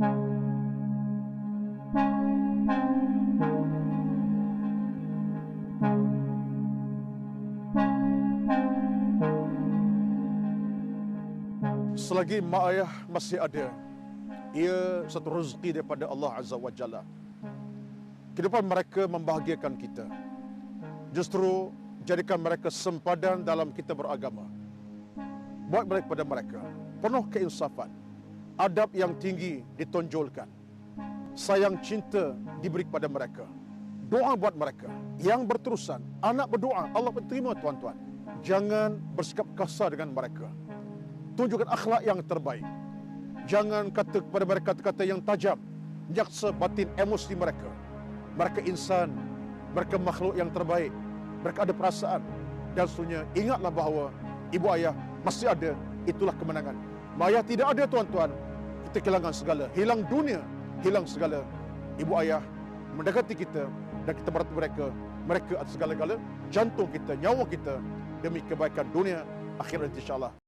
Selagi mak ayah masih ada, ia satu rezeki daripada Allah Azza wa Jalla. Kehidupan mereka membahagiakan kita. Justru jadikan mereka sempadan dalam kita beragama. Buat baik kepada mereka. Penuh keinsafan. Adab yang tinggi ditonjolkan. Sayang cinta diberi kepada mereka. Doa buat mereka. Yang berterusan. Anak berdoa. Allah terima tuan-tuan. Jangan bersikap kasar dengan mereka. Tunjukkan akhlak yang terbaik. Jangan kata kepada mereka kata-kata yang tajam. Jaksa batin emosi mereka. Mereka insan. Mereka makhluk yang terbaik. Mereka ada perasaan. Dan seterusnya ingatlah bahawa ibu ayah masih ada. Itulah kemenangan. Ayah tidak ada tuan-tuan. Kita kehilangan segala. Hilang dunia. Hilang segala. Ibu ayah mendekati kita. Dan kita bertemu mereka. Mereka atas segala-gala. Jantung kita, nyawa kita. Demi kebaikan dunia. Akhirat insyaAllah.